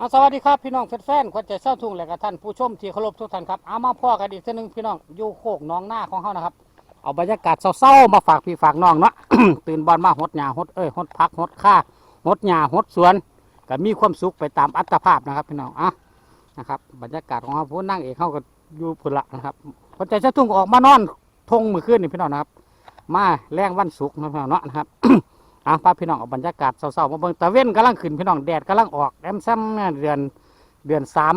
อาสวัสดีครับพี่น้องแฟนๆคนใจเศร้าทุ่งและกับท่านผู้ชมที่เคารพทุกท่านครับเอามาพ่อกันอีกทีหนึ่งพี่น้องอยู่โคกน้องหน้าของเขานะครับ เอาบรรยากาศเศร้าๆมาฝากพี่ฝากน้องเนาะ ตื่นบอลมาหดหญ้าหดเอ้ยหดพักหดข้าหดหญ้าหดสวนก็มีความสุขไปตามอัตภาพนะครับ พี่น้องอะนะครับบรรยากาศของเขาผู้นั่งเอกเขาก็อยู่พุ่นละนะครับคนใจเศร้าทุ่งออกมานอนทงมือขึ้นนี่พี่น้องนะครับ มาแรงวันศุกนะพี่น้องเนาะนะครับ อะพาพี่น้องเอาบรรยากาศเศร้าๆมาเบิ่งตะเว้นกำลังขึ้นพี่น้องแดดกำลังออกแอมซ้ำเนี่ยเดือนเดือนสาม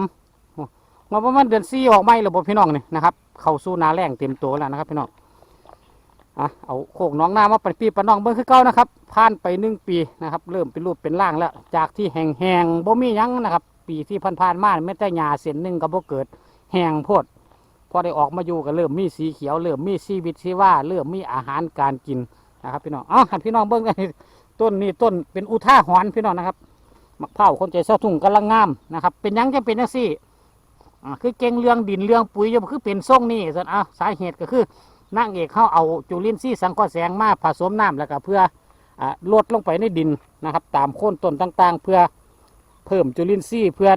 มาประมาณเดือนสี่ออกไม่ระบบพี่น้องนี่นะครับเข้าสู่นาแรงเต็มตัวแล้วนะครับพี่น้องอะเอาโคกน้องนามาเป็นปีปน้องเบิ่งคือเก่านะครับผ่านไปหนึ่งปีนะครับ เริ่มเป็นรูปเป็นร่างแล้ว จากที่แห้งๆบ่มียังนะครับ ปีที่ผ่านๆมาไม่แต่หญ้าเส้นหนึ่งก็บ่เกิดแห้งโพดพอได้ออกมาอยู่ก็เริ่มมีสีเขียวเริ่มมีชีวิตชีว่าเริ่มมีอาหารการกิน นะครับพี่น้องเอ้าหันพี่น้องเบิ่งกันต้นนี้ต้นเป็นอุท่าหรณ์พี่น้องนะครับมะพร้าวคนใจเศร้าทุ่งกำลังงามนะครับเป็นยังจะเป็นจังซี่อ่าคือเก่งเรื่องดินเรื่องปุ๋ยจะคือเป็นทรงนี่ส่วนอะสาเหตุก็คือนางเอกเขาเอาจุลินทรีย์สังเคราะห์แสงมาผสมน้ำแล้วก็เพื่ออ่าลดลงไปในดินนะครับ ตามโคนต้นต่างๆ เพื่อเพิ่มจุลินทรีย์เพื่อ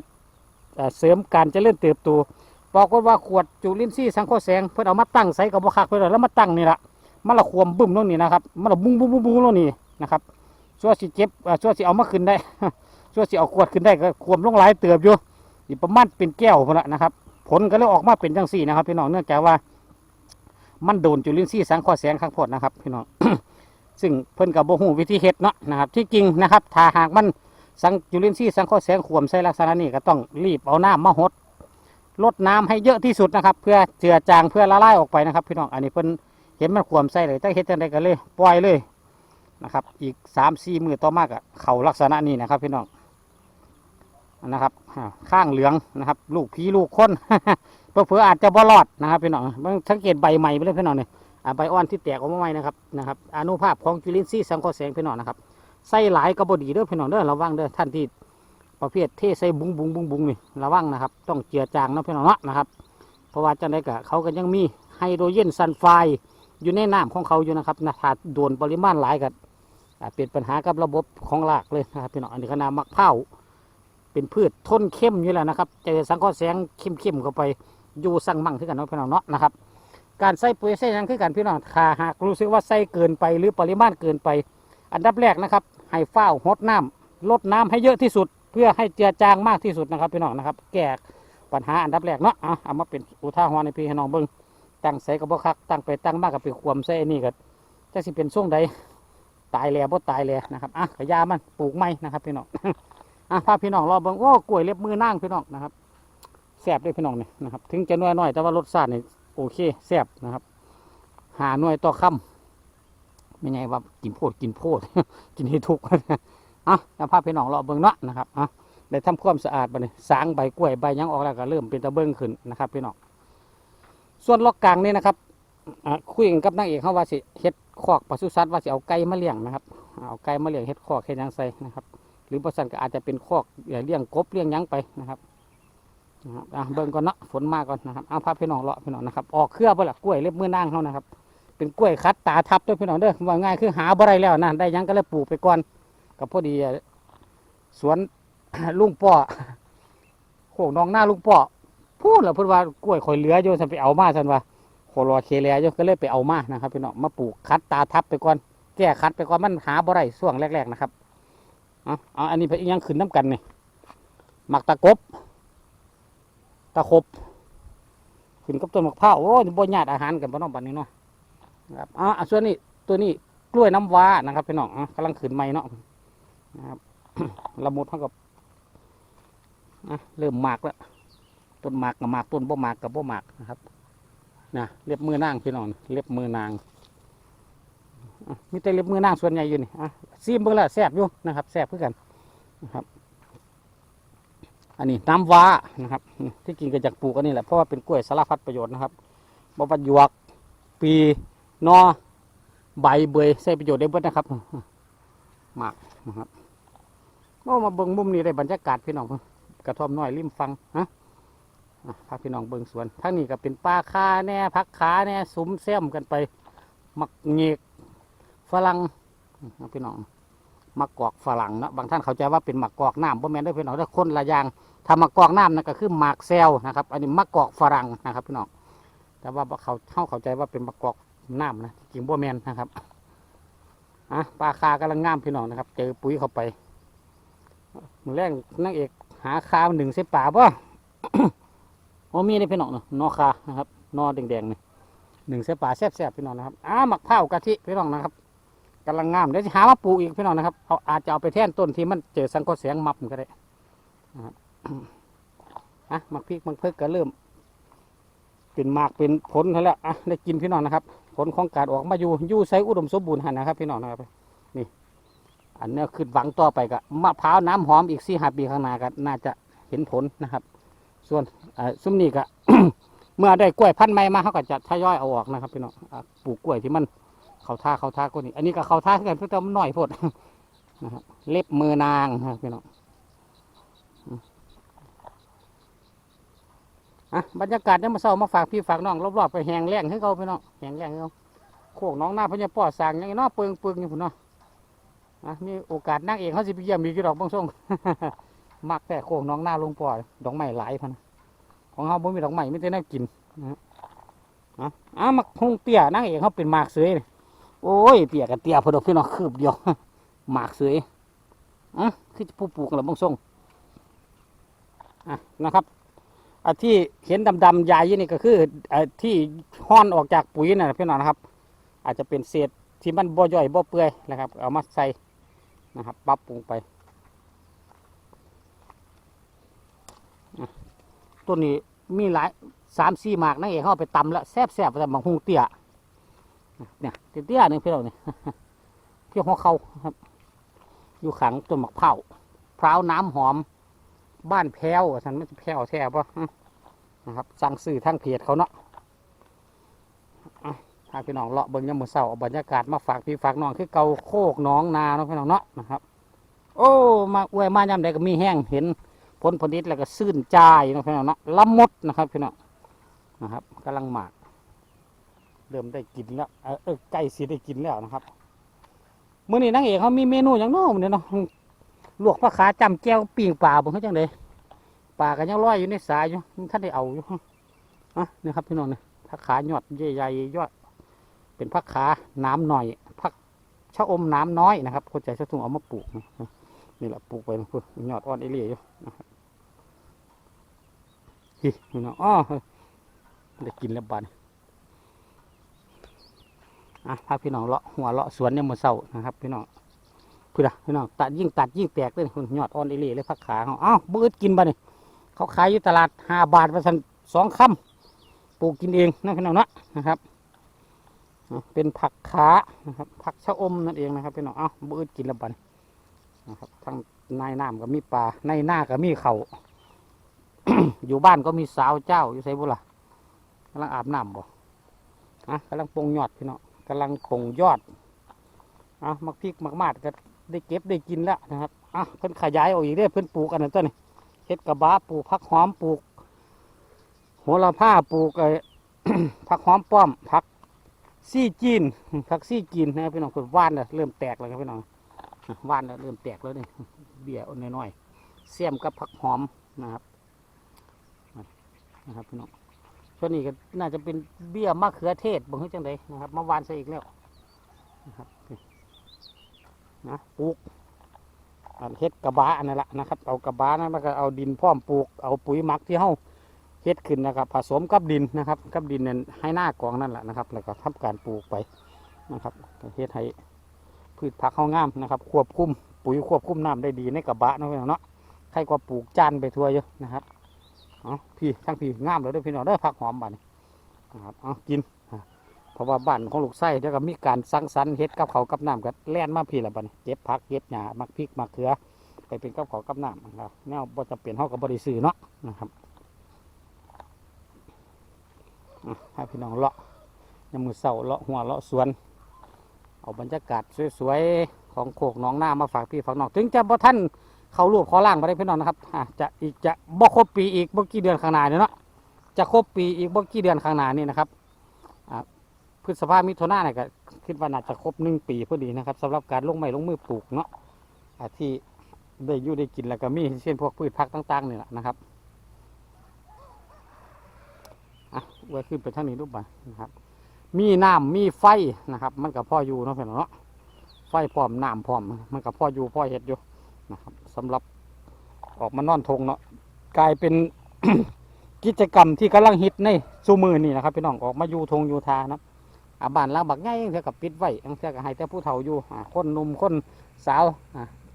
เสริมการเจริญเติบโตบอกว่าขวดจุลินทรีย์สังเคราะห์แสงเพื่อเอามาตั้งใส่กับบุคักเพื่อแล้วมาตั้งนี่แหละ มันละควมบึ้มลงนี่นะครับมันละบุ้งบุ้งบุ้งบุ้งลงนี่นะครับชั่วสิเจ็บเอ่อชั่วสิเอามาขึ้นได้ชั่วสิเอาขวดขึ้นได้ก็ควมลงหลายเติบอยู่อีกประมาณเป็นแก้วพนละนะครับ ผลก็เลยออกมาเป็นจังสี่นะครับ พี่น้องเนื่องจากว่ามันโดนจุลินทรีย์สังเคราะห์แสงข้างโพดนะครับ พี่น้องซึ่งเพิ่นกับโบหูวิธีเฮ็ดเนาะนะครับ ที่จริงนะครับถ้าหากมันสังจุลินทรีย์สังเคราะห์แสงขวมใส่ลักษณะนี้ก็ต้องรีบเอาน้ำมาหดลดน้ำให้เยอะที่สุดนะครับ เพื่อเจือจางเพื่อละลายออกไปนะครับ พี่น้องอันนี้เพิ่น เห็นมันขวมใส่เลยแต่เฮ็ดจังไดก็เลยปล่อยเลยนะครับ อีกสามสี่มือต่อมากอะเข่าลักษณะนี้นะครับ พี่น้องนะครับข้างเหลืองนะครับ ลูกผีลูกคนเพื่ออาจจะบ่รอดนะครับพี่น้องมันสังเกตใบใหม่ไปเลยพี่น้องเนี่ยใบอ่อนที่แตกออกมาใหม่นะครับนะครับอนุภาพของจุลินทรีย์สังเคราะห์แสงพี่น้องนะครับใส่หลายกระบดีเด้อพี่น้องเด้อระวังเด้อท่านที่ประเภทเทใส่บุ้งบุ้งบุ้งบุ้งนี่ระวังนะครับ ต้องเจือจางนะพี่น้องเนาะนะครับ เพราะว่าจังไดกะเขาก็ยังมีไฮโดรเจนซัลไฟด์ อยู่ในน้ำของเขาอยู่นะครับนะถ้าโดนปริมาณหลายกันเป็นปัญหากับระบบของรากเลยนะครับพี่น้องอันนี้ขนาดมักเผาเป็นพืชทนเข้มอยู่แล้วนะครับเจอสังเคราะห์แสงเข้มๆเข้าไปอยู่สั่งมั่งคือกันเนาะพี่น้องเนาะนะครับ การใส่ปุ๋ยใส่ยังคือกันพี่น้องถ้าหากรู้สึกว่าใส่เกินไปหรือปริมาณเกินไป อันดับแรกนะครับให้เฝ้าหดน้ำลดน้ำให้เยอะที่สุด เพื่อให้เจือจางมากที่สุดนะครับพี่น้องนะครับ แก้ปัญหาอันดับแรกเนาะเอาเอามาเป็นอุทาหรณ์ในพี่ให้น้องเบิ้ง ตั้งใส่กับบ่คักตั้งไปตั้งมากกับไปควมใส่นนี่ก็จะสิเป็นช่วงใดตายแล้วบ่ตายแล้วนะครับอะขยามันปลูกไม้นะครับพี่น้องอะพาพี่น้องรอเบิ่งโอ้กล้วยเล็บมือนางพี่น้องนะครับแซ่บด้วยพี่น้องเนี่ยนะครับ ถึงจะน้อยหน่อยแต่ว่ารสชาตินี่โอเคแซ่บนะครับ หาหน่วยต่อค่ำไม่ไงว่ากินโพดกินโพดกินให้ทุกอะแล้วพาพี่น้องรอเบิ่งเนาะนะครับอะได้ทำความสะอาดไปเลยสางใบกล้วยใบยังออกแล้วก็เริ่มเป็นตะเบิ่งขึ้นนะครับพี่น้อง ส่วนล็อกกลางนี่นะครับอะคุยกันกับนางเอกเขาว่าสิเฮ็ดคอกปศุสัตว์ว่าสิเอาไก่มาเลี้ยงนะครับเอาไก่มาเลี้ยงเฮ็ดคอกเฮ็ดยังใส่นะครับหรือบริษัทก็อาจจะเป็นคอกเลี้ยงกบเลี้ยงยังไปนะครับนะครับอะเบิ่งก่อนเนาะฝนมาก่อนนะครับเอาพาพี่น้องเลาะพี่น้องนะครับออกเครือเปล่ากล้วยเล็บมือนางเขานะครับ เป็นกล้วยคัดตาทับด้วยพี่น้องเด้อว่าง่ายคือหาบ่ได้แล้วนะได้ยังก็เลยปลูกไปก่อนกับพอดีสวนลุงป้อโคกน้องหน้าลุงป้อ พูดแล้วพิ่นว่ากล้วยข่อยเหลืออยู่ฉันไปเอามาฉันว่าโคโลเคเลียอยู่ก็เลยไปเอามานะครับพี่น้องมาปลูกคัดตาทับไปก่อนแก้คัดไปก่อนมันหาบ่ได้ช่วงแรกๆนะครับเอาเอาอันนี้ไปยังขึ้นน้ำกันนี่หมักตะกบ ตะคบขึ้นกับต้นมะพร้าวโอ้ยบ่ญาติอาหารกันบ่น้องบัดนี้เนาะนะครับอ่าส่วนนี้ตัวนี้กล้วยน้ำว้านะครับพี่น้องกำลังขึ้นใหม่เนาะนะครับละมุดเท่ากับอะเริ่มหมากแล้ว ต้นหมากกับหมากต้นบ่หมากกับบ่หมากนะครับนะเล็บมือนางพี่น้องเล็บมือนางมีแต่เล็บมือนางส่วนใหญ่อยู่นี่อะซีมเบิ่งละแซ่บอยู่นะครับแซ่บเพื่อกันนะครับ อันนี้น้ำว้านะครับ ที่กินก็จากปลูกอันนี้แหละเพราะว่าเป็นกล้วยสารพัดประโยชน์นะครับบประหยวกปีนอใบเบยใช้ประโยชน์ได้เบิดนะครับหมากนะครับโอ้มาเบิ่งมุมนี้ได้บรรยากาศพี่น้องกระท่อมน้อยริมฟังฮะ พาพี่น้องเบิงสวนทั้งนี้ก็เป็นปลาคาแน่พักขาแน่ซุ้มแซมกันไปมักเงกฝรั่งพี่น้องมะกกอกฝรั่งเนาะบางท่านเข้าใจว่าเป็นมะกกอกน้ำบ่แม่นเด้พี่น้องเด้อคนละอย่างถ้ามะกกอกน้ำนั่นก็คือหมากแซวนะครับอันนี้มะกกอกฝรั่งนะครับพี่น้องแต่ว่าเขาเข้าเข้าใจว่าเป็นมะกกอกน้ำนะจริงบ่แม่นนะครับอะปลาคากำลังงามพี่น้องนะครับ เจอปุ๋ยเข้าไปมือแรกนางเอกหาคาหนึ่งเส้ป่าบ่ โอ้มีได้พี่น้องเนาะนอคานะครับนอแดงๆนี่หนึ่งเสป่าแซ่บๆพี่น้องนะครับอ่าหมักเผาวกะทิพี่น้องนะครับกำลังงามเดี๋ยวจะหามาปลูกอีกพี่น้องนะครับเอาอาจจะเอาไปแท่นต้นที่มันเจอสังกอแสงมับก็ได้นะครับอะมักพริกมักเพิกก็เริ่ม เป็นหมากเป็นผลแล้วอะได้กินพี่น้องนะครับ ผลของการออกมาอยู่ยู่ใช้อุดมสมบูรณ์หันนะครับ พี่น้องนะครับนี่ อันนี้ยขึ้นหวังต่อไปก็มะพร้าวน้ำหอมอีกสี่ห้าปีข้างหน้าก็น่าจะเห็นผลนะครับ ส่วน ซุ้มนี้ก็ เมื่อได้กล้วยพันธุ์ใหม่มาเขาก็จะทยอยเอาออกนะครับพี่น้องอะปลูกกล้วยที่มันเขาท่าเขาท่าก็นี่อันนี้ก็เขาท่ากันเพื่อมันหน่อยพดนะครับเล็บมือนางนะครับพี่น้องอะบรรยากาศเนี่ยมาเศร้ามาฝากพี่ฝากน้องรอบๆไปแหงแรงให้เขาพี่น้องแหงแรงให้เขาโคกน้องหน้าพญาป่อสางอย่างนี้เนาะเปิงเปิงอยู่พุ่นเนาะอะมีโอกาสนั่งเองเขาสิไปเยี่ยมมีกี่ดอกบ้างส่งมักแต่โคกน้องหน้าลงปอดอกไม้หลายพันนะ ของเขาบ่มีดอกไม้ไม่ได้น่ากินนะฮะอะอะมักฮงเตี้ยนั่งเองเขาเป็นหมากเสยโอ้ยเปียกกันเตียพอดอกพี่น้องคืบเดียวหมากเสยอะคือผู้ปลูกหรือบางทรงอะนะครับอันที่เห็นดำๆใหญ่นี่ก็คืออที่ห้อนออกจากปุ๋ยนะพี่น้องนะครับ อาจจะเป็นเศษที่มันบ่ย่อยบ่เปื่อยนะครับ เอามาใส่นะครับปรับปรุงไป ต้นนี้มีหลายสามสี่หมากนั่นเองเขาเอาไปตำแล้วแซ่บๆแต่บางฮุงเตี้ยเนี่ยเตี้ยหนึ่งพี่เราเนี่ยเพียงหัวเขาครับ อยู่ขังต้นมะพร้าวพร้าวน้ำหอม บ้านแพ้วฉันไม่แพ้วแท้ปะนะครับ สั่งซื้อทางเพจเขาเนาะอะถ้าพี่น้องเลาะเบิ้งยามมือเศร้าเอาบรรยากาศมาฝากพี่ฝากน้องคือเกาโคกน้องนาเนาะพี่น้องเนาะนะครับ โอ้ มาอวยมายามใดก็มีแห้งเห็น ผลผลิตแล้วก็ซื่นใจายนะพี่น้องนะละมดนะครับพี่น้องนะครับกำลังหมาก เริ่มได้กินแล้วเออเออใกล้สิได้กินแล้วนะครับเมื้อนี้นางเอกเขามีเมนูอย่างน้อมอนี้เนาะลวกผักขาจำแก้วปิ้งปลาบ่เฮ็ดจังไดปลาก็ยังลอยอยู่ในสายอยู่ท่านได้เอาอยู่อะนี่ครับพี่น้องเนี่ผักขาหยอดใหญ่ๆยอด เป็นผักขาน้ำหน่อยผักชะอมน้ำน้อยนะครับคนใจชะทุ่งเอามาปลูกนี่แหละปลูกไปนะพุ่นยอดอ่อนเอเลี่ยอยู่นะครับ พี่น้องอ้อได้กินแล้วบานอะพาพี่น้องเลาะหัวเลาะสวนเนี่ยมือเศร้านะครับพี่น้องพี่ละพี่น้องตัดยิ่งตัดยิ่งแตกเลยคุณยอดอ่อนเอเล่เลยพักขาเขาอ้าวบืดกินบ่เนี่ยเขาขายอยู่ตลาดห้าบาทประสันสองคำปลูกกินเองนะพี่น้องนะนะครับเป็นผักขานะครับผักชะอมนั่นเองนะครับพี่น้องอ้าวบืดกินแล้วบ่เนี่นะครับทั้งในน้ำก็มีปลาในหน้าก็มีเข่า อยู่บ้านก็มีสาวเจ้าอยู่ไสบุล่ะกำลังอาบน้ำบ่อะกำลังปงยอดพี่น้องกำลังคงยอดอะมักพริกมักมาดก็ได้เก็บได้กินแล้วนะครับอะเพิ่นขยายออกอีกเด้เพิ่นปลูกอันนั้นต้นนี่เฮ็ดกระบะปลูกผักหอมปลูกโหระพาปลูกไอ้ผักหอมป้อมผักซี่จีนผักซี่จีนนะพี่น้องเพิ่นว่านแล้วเริ่มแตกแล้วครับพี่น้องว่านแล้วเริ่มแตกแล้วนี่เบี้ยอ่อนน้อยๆเสียมกับผักหอมนะครับ นะครับพี่น้องช่วงนี้ก็น่าจะเป็นเบี้ยมะเขือเทศบางทีจังไดนะครับมาวานใส่อีกแล้วนะครับนะปลูกเฮ็ดกระบะอันนั่นแหละนะครับ เอากระบะนั้นแล้วก็เอาดินพร้อมปลูกเอาปุ๋ยมักที่เฮาเฮ็ดขึ้นนะครับ ผสมกับดินนะครับ กับดินนั่นให้หน้ากองนั่นแหละนะครับ แล้วก็ทำการปลูกไปนะครับเฮ็ดให้พืชผักเฮางามนะครับ ควบคุมปุ๋ยควบคุมน้ำได้ดีในกระบะนาะพี่น้องเนาะใครก็ปลูกจานไปทั่วเยอะนะครับ เอาพี่ทั้งพี่งามเลยด้อพี่น้องเด้อผักหอมบ้านนี้นะครับเอากินเพราะว่าบ้านของลูกไส้เดี๋ยวก็มีการสังสรรค์เฮ็ดกับเขาวกับน้ำกับแล่นมาพี่ละบ้านเก็บผักเก็บหญ้ามักพริกมักเขือไปเป็นกับเขาวกับน้ำนะครับแนวบ่จะเปลี่ยนเฮากับบริสือเนาะนะครับให้พี่น้องเลาะยามือเสาเลาะหัวเลาะสวนเอาบรรยากาศสวยๆของโขกหน้องหน้ามาฝากพี่ฝากน้องถึงจะบ่ท่าน เขารูปเขาล่างมาได้พี่น้องนะครับอะจะอีกจะบ่ครบปีอีกบ่กี่เดือนข้างหน้าเนี่ยเนาะจะครบปีอีกบ่กี่เดือนข้างหน้านี่นะครับอ่าพฤษภามิถุนาเนี่ยก็คิดว่าน่าจะครบหนึ่งปีพอดีนะครับสำหรับการลงไม้ลงมือปลูกเนาะอ่าที่ได้อยู่ได้กินแล้วก็มีเช่นพวกพืชผักต่างๆนี่แหละนะครับอะไว้ขึ้นไปทางนี้รูปไปนะครับ มีน้ำมีไฟนะครับ มันกับพ่ออยู่เนาะเพื่อนเนาะไฟพร้อมน้ำพร้อม มันกับพ่ออยู่พ่อเห็ดอยู่นะครับ สำหรับออกมานอนทงเนาะกลายเป็น กิจกรรมที่กำลังฮิตในซูมือนี่นะครับพี่น้องออกมาอยู่ทงอยู่ทานะอาบ้านล่างบักง่ายเท่ากับปิดไว้ยังเท่ากับให้แต่ผู้เฒ่าอยู่คนหนุ่มคนสาว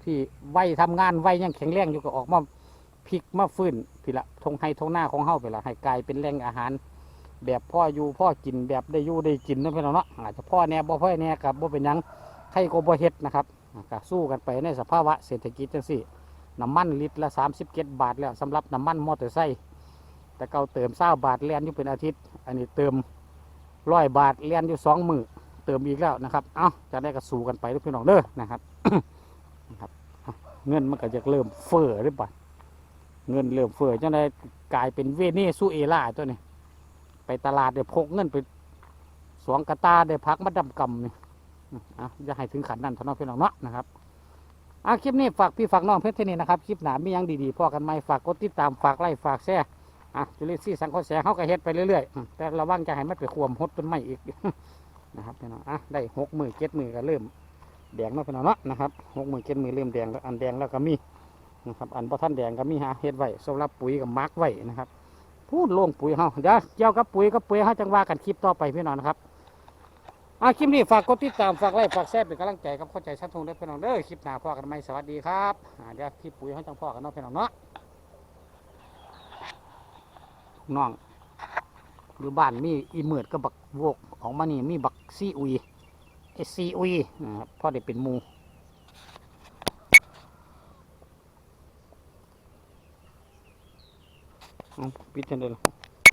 ที่วัยทำงานวัยยังแข็งแรงอยู่ก็ออกมาพลิกมาฟื้นพี่ละทงไห้ทงหน้าของเฮาไปละให้กลายเป็นแหล่งอาหาร แบบพ่ออยู่พ่อกินแบบได้อยู่ได้กินนั่นเป็นเนาะอาจจะพ่อแน่บ่พ่อแน่กับบ่เป็นยังใครก็บ่เฮ็ดนะครับ ก็สู้กันไปในสภาวะเศรษฐกิจจังซี่น้ำมันลิตรละ37 บาทแล้วสำหรับน้ำมันมอเตอร์ไซค์แต่เก่าเติม20บาทแลนอยู่เป็นอาทิตย์ อันนี้เติมร้อยบาทแลนอยู่สองมือเติมอีกแล้วนะครับ เอ้าจะได้ก็สู้กันไปเด้อพี่น้องเด้อนะครับนะครับเงินมันก็จะเริ่มเฟ้อหรือเปล่าเงินเริ่มเฟ้อจังได้กลายเป็นเวเนซุเอลาตัวนี้ ไปตลาดเดี๋ยวพกเงินไปสวงกระตาได้พักมาดำกำนี่ อะจะให้ถึงขันนั่นเท่านั้นพี่น้องเนาะนะครับอะคลิปนี้ฝากพี่ฝากน้องเพื่อนที่นี่นะครับคลิปหนามียังดีๆพอกันไหมฝากกดติดตามฝากไลค์ฝากแชร์อะจุลินทรีย์สังเคราะห์แสงเขาก็เฮ็ดไปเรื่อยๆแต่ระวังจะให้มันไปควมหดต้นไม้อีกนะครับพี่น้องอะได้หกหมือเจ็ดหมือก็เริ่มแดงแล้วพี่น้องเนาะนะครับหกหมือเจ็ดหมือเริ่มแดงแล้วอันแดงแล้วก็มีนะครับอันพอท่านแดงก็มีฮะเฮ็ดไว้สำหรับปุ๋ยกับมาร์กไว้นะครับพูดลงปุ๋ยเฮาเดี๋ยวเกี่ยวกับปุ๋ยกับปุ๋ยเฮาจังว่ากันคลิปต่อไปพี่น้องนะครับ อะคลิปนี้ฝากกดติดตามฝากไลค์ฝากแชร์เป็นกำลังใจกับเข้าใจชัดทงด้วยพี่น้องเด้อคลิปหน้าพ่อกันไหมสวัสดีครับอ่าเดี๋ยวคลิปปุ๋ยเฮาจังพ่อกันเนาะพี่น้องเนาะน้องอยู่บ้านมีอีเมือดกับบักโวกออกมานี่มีบักซีอุยไอซีอุยนะครับพ่อได้เป็นหมูปิดจังเลย